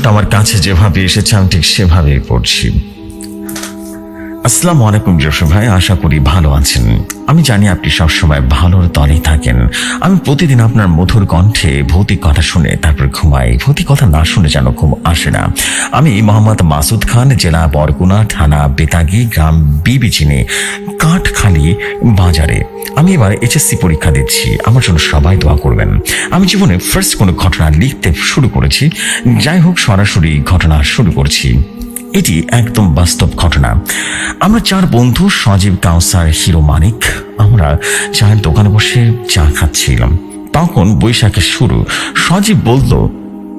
প্রশ্নটা আমার কাছে যেভাবে এসেছে, আমি ঠিক সেভাবেই পড়ছি। আসসালামু আলাইকুম জসু ভাই, আশা করি ভালো আছেন। আমি জানি আপনি সবসময় ভালোর দলে থাকেন। আমি প্রতিদিন আপনার মধুর কণ্ঠে ভৌতিক কথা শুনে তারপর ঘুমাই। ভৌতিক কথা না শুনে যেন ঘুম আসে না। আমি মোহাম্মদ মাসুদ খান, জেলা বরগুনা থানা বেতাগি, গ্রাম বিবিচিনে কাঠখালি বাজারে। আমি এবার এইচএসসি পরীক্ষা দিচ্ছি। আমার জন্য সবাই দোয়া করবেন। আমি জীবনে ফার্স্ট কোনো ঘটনা লিখতে শুরু করেছি। যাই হোক, সরাসরি ঘটনা শুরু করছি। এটি একদম বাস্তব ঘটনা। আমরা চার বন্ধু, সজীব কাউসার, হিরো মানিক, আমরা চায়ের দোকানে বসে চা খাচ্ছিলাম। তখন বৈশাখের শুরু। সজীব বলল,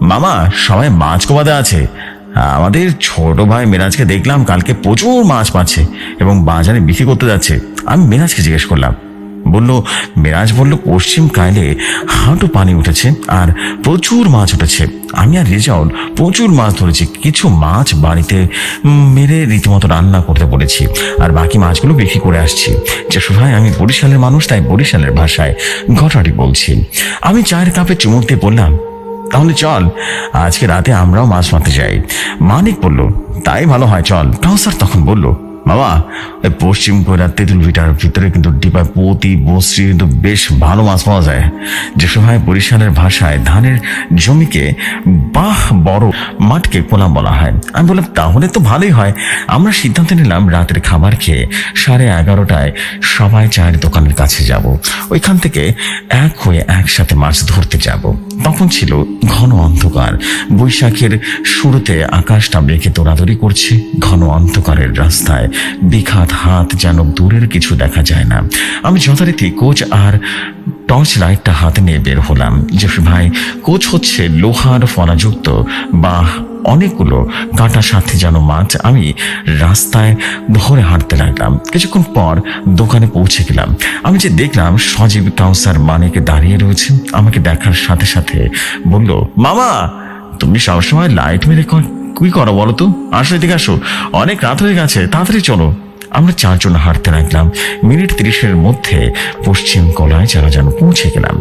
মামা, সবাই মাছ কোবাতে আছে। আমাদের ছোট ভাই মেরাজকে দেখলাম কালকে প্রচুর মাছ পাচ্ছে এবং বাজারে বিক্রি করতে যাচ্ছে। আমি মেরাজকে জিজ্ঞেস করলাম। বলল মেরাজ বলল, পশ্চিম কাইলে হাঁটু পানি উঠেছে আর প্রচুর মাছ উঠেছে। আমি আর রেজাউল প্রচুর মাছ ধরেছি। কিছু মাছ বাড়িতে মেরে রীতিমতো রান্না করতে বলেছি আর বাকি মাছগুলো বিক্রি করে আসছি। যে ভাই, আমি বরিশালের মানুষ, তাই বরিশালের ভাষায় ঘটনাটি বলছি। আমি চায়ের কাপে চুমুক দিয়ে বললাম তাহলে চল, আজকে রাতে আমরাও মাছ মারতে যাই। মানিক বলল, তাই ভালো হয়, চল। কাউসার তখন বলল বাবা ওই পশ্চিম কৈরার তেঁতুল ভিটার ভিতরে কিন্তু ডিপায় পতি বসরি কিন্তু বেশ ভালো মাছ পাওয়া যায়। যে সময় বরিশালের ভাষায় ধানের জমিকে বাহ বড় মাঠকে কোলাম বলা হয়। আমি বললাম, তাহলে তো ভালোই হয়। আমরা সিদ্ধান্ত নিলাম, রাতের খাবার খেয়ে সাড়ে এগারোটায় সবাই চায়ের দোকানের কাছে যাব। ওইখান থেকে এক হয়ে একসাথে মাছ ধরতে যাব। তখন ছিল ঘন অন্ধকার। বৈশাখের শুরুতে আকাশটা মেঘে দৌড়াদৌড়ি করছে। ঘন অন্ধকারের রাস্তায় বিখাত হাত যেন দূরের কিছু দেখা যায় না। আমি যথারীতি কোচ আর টর্চ লাইটটা হাতে নিয়ে বের হলাম। জেফি ভাই, কোচ হচ্ছে লোহার ফলাযুক্ত বা অনেকগুলো কাটা সাথে যেন মাছ আমি রাস্তায় ধরে হাঁটতে লাগলাম। কিছুক্ষণ পর দোকানে পৌঁছে গেলাম। আমি যে দেখলাম সজীব কাউসার মানিকে দাঁড়িয়ে রয়েছে, আমাকে দেখার সাথে সাথে বলল, মামা, তুমি সবসময় লাইট মেরে ক- করো বলো তো? আসো এদিকে আসো। অনেক রাত হয়ে গেছে, তাড়াতাড়ি চলো। আমরা চারজন হাঁটতে লাগলাম। মিনিট তিরিশের মধ্যে পশ্চিম কোলায় যারা যেন পৌঁছে গেলাম।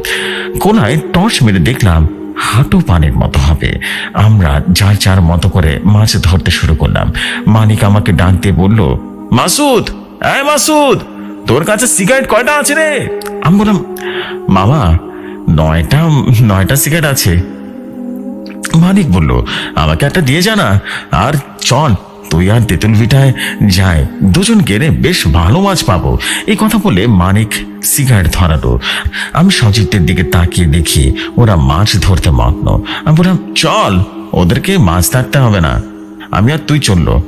কোলায় টর্চ মেরে দেখলাম হাঁটু পানির মতো হবে। আমরা যার যার মতো করে মাছ ধরতে শুরু করলাম। মানিক আমাকে ডাক দিয়ে বলল, মাসুদ হ্যাঁ মাসুদ, তোর কাছে সিগারেট কয়টা আছে রে? আমি বললাম, মামা, নয়টা নয়টা সিগারেট আছে। মানিক বলল, আমাকে একটা দিয়ে জানা আর চল, তুই আর তেঁতুল ভিটায় যায় দুজন গেলে বেশ ভালো মাছ পাবো। এই কথা বলে মানিক সিগারেট ধরালো। আমি সজিতের দিকে তাকিয়ে দেখি, ওরা মাছ ধরতে মগ্ন। আমি বললাম, চল, ওদেরকে মাছ ধরতে হবে না। আমি আর তুই চলল।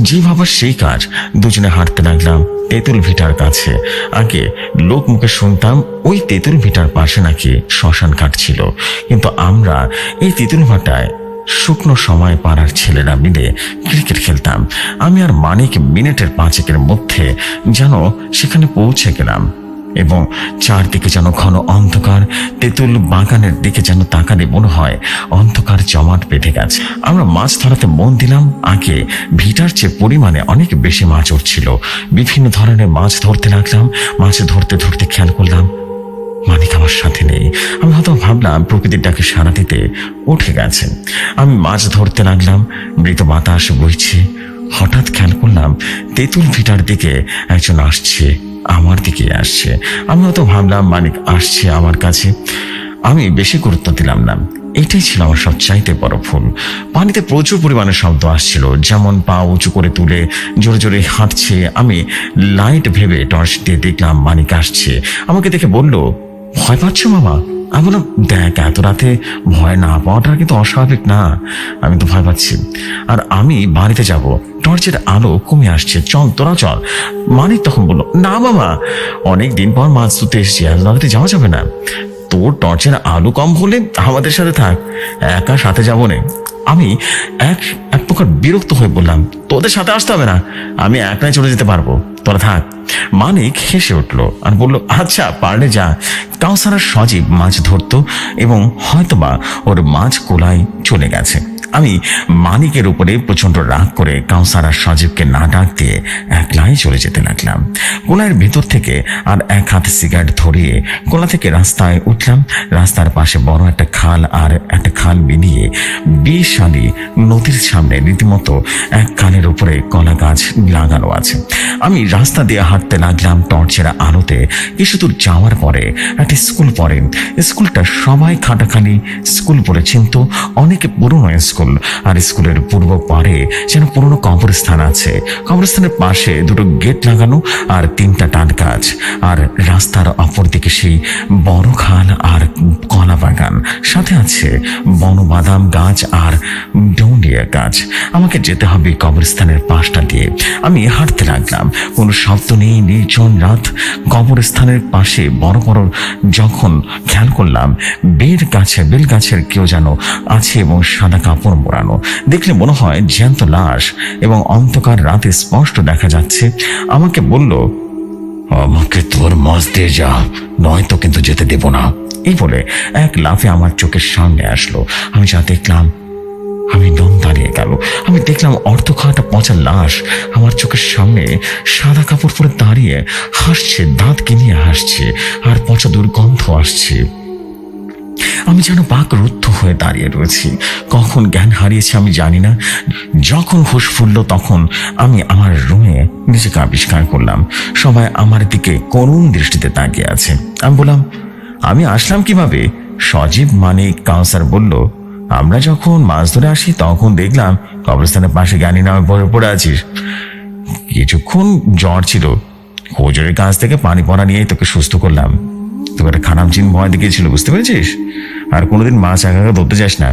যে ভাবার সেই কাজ। দুজনে হাঁটতে লাগলাম তেঁতুল ভিটার কাছে। আগে লোক মুখে শুনতাম ওই তেঁতুল ভিটার পাশে নাকি শ্মশান ঘাট ছিল। কিন্তু আমরা এই তেঁতুল ভাটায় শুকনো সময় পাড়ার ছেলেরা মিলে ক্রিকেট খেলতাম। আমি আর মানিক মিনিটের পাঁচেকের মধ্যে যেন সেখানে পৌঁছে গেলাম। এবং চারদিকে যেন ঘন অন্ধকার, তেঁতুল বাগানের দিকে যেন তাকালে মনে হয় অন্ধকার জমাট বেঁধে গেছে। আমরা মাছ ধরাতে মন দিলাম, আগে ভিটার চেয়ে পরিমাণে অনেক বেশি মাছ উঠছিল। বিভিন্ন ধরনের মাছ ধরতে লাগলাম, মাছ ধরতে ধরতে খেয়াল করলাম মানিক আমার সাথে নেই। আমি হয়তো ভাবলাম প্রকৃতির ডাকে সারা দিতে উঠে গেছে। আমি মাছ ধরতে লাগলাম, মৃত বাতাস বইছে। হঠাৎ খেয়াল করলাম তেঁতুল ভিটার দিকে একজন আসছে। আমার দিকে আসছে। আমি হয়তো ভাবলাম, মানিক আসছে আমার কাছে। আমি বেশি গুরুত্ব দিলাম না। এটাই ছিল আমার সবচাইতে বড় ফুল পানিতে প্রচুর পরিমাণে শব্দ আসছিল, যেমন পা উঁচু করে তুলে জোরে জোরে হাঁটছে। আমি লাইট ভেবে টর্চ দিয়ে দেখলাম, মানিক আসছে। আমাকে দেখে বলল ভয় পাচ্ছ মামা আমি বললাম, দেখ, এত রাতে ভয় না পাওয়াটা কিন্তু অস্বাভাবিক না। আমি তো ভয় পাচ্ছি। আর আমি বাড়িতে যাব। টর্চের আলো কমে আসছে। চল, তোরা চল। মানিক তখন বলল, না বাবা অনেক দিন পর মাছ ধরতে এসেছি এত রাতে যাওয়া যাবে না। তোর টর্চের আলো কম হলে আমাদের সাথে থাক। একা সাথে যাব না। আমি এক এক প্রকার বিরক্ত হয়ে বললাম, তোদের সাথে আসতে হবে না। আমি একাই চলে যেতে পারব। তোরা থাক মানিক হেসে উঠল আর বলল আচ্ছা পারলে যা। কাউসারা সজীব মাছ ধরতো এবং হয়তোবা ওর মাছ কোলায় চলে গেছে। আমি মানিকের উপরে প্রচণ্ড রাগ করে কাউসার আর সজীবকে না ডাক দিয়ে একলাই চলে যেতে লাগলাম। কোলার ভেতর থেকে আর এক হাত সিগারেট ধরিয়ে কোলা থেকে রাস্তায় উঠলাম। রাস্তার পাশে বড় একটা খাল আর একটা খাল মিলিয়ে বিশালী নদীর সামনে রীতিমতো এক খালের উপরে কলা গাছ লাগানো আছে। আমি রাস্তা দিয়ে হাঁটতে লাগলাম টর্চের আলোতে। কিছু দূর যাওয়ার পরে একটা স্কুল পড়েন স্কুলটা সবাই খাটাখানি স্কুল বলে চিনত। অনেক পুরনো স্কুল আর স্কুলের পূর্ব পারে যেন পুরনো কবরস্থান আছে। কবরস্থানের পাশে দুটো গেট লাগানো আর তিনটা টান গাছ। আর রাস্তার অপর দিকে সেই বড় খাল আর কলা বাগান। সাথে আছে বনবাদাম গাছ আর ডৌলিয়া গাছ। আমাকে যেতে হবে কবরস্থানের পাশটা দিয়ে। আমি হাঁটতে লাগলাম। কোনো শব্দ নেই, নির্জন রাত। কবরস্থানের পাশে বড় বড় যখন খেয়াল করলাম, বেল গাছে, বেল গাছের কেউ যেন আছে এবং সাদা কাপড় মোড়ানো। দেখলে মনে হয় জ্যান্ত লাশ এবং অন্ধকার রাতে স্পষ্ট দেখা যাচ্ছে। আমাকে বলল, আমাকে তোর মাছ দিয়ে যা, নয়তো কিন্তু যেতে দেব না। এই বলে এক লাফে আমার চোখের সামনে আসলো। আমি যা দেখলাম, আমি দম দাঁড়িয়ে গেল। আমি দেখলাম অর্থ খাওয়াটা পচা লাশ আমার চোখের সামনে সাদা কাপড় পরে দাঁড়িয়ে হাসছে, দাঁত কিনিয়ে হাসছে, আর পচা দুর্গন্ধ আসছে। আমি যেন বাক রুদ্ধ হয়ে দাঁড়িয়ে রয়েছি। কখন জ্ঞান হারিয়েছি আমি জানি না। যখন হুশ ফুলল তখন আমি আমার রুমে নিজেকে আবিষ্কার করলাম। সবাই আমার দিকে করুণ দৃষ্টিতে তাকিয়ে আছে। আমি বললাম, আমি আসলাম কীভাবে? সজীব মানে কাউসার বলল, আমরা যখন মাছ ধরে আসি তখন দেখলাম কবরস্থানের পাশে জ্ঞানী নামে পড়ে পড়ে আছিস। কিছুক্ষণ জ্বর ছিল। খোঁজরের কাছ থেকে পানি পড়া নিয়েই তোকে সুস্থ করলাম। তোকে একটা খারাপ জিন ভয় দেখিয়েছিল, বুঝতে পেরেছিস? আর কোনোদিন একা একা ধরতে যাস না।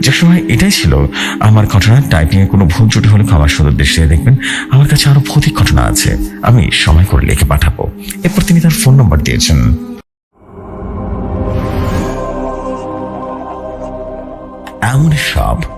যে সময় এটাই ছিল, আমার ঘটনা টাইপিং এ কোনো ভুল ত্রুটি হলে খাবার সুন্দর দৃষ্টিতে দেখবেন, আমার কাছে আরও ভৌতিক ঘটনা আছে। আমি সময় করে লিখে পাঠাবো। এরপর তিনি তার ফোন নম্বর দিয়েছেন। এমন সব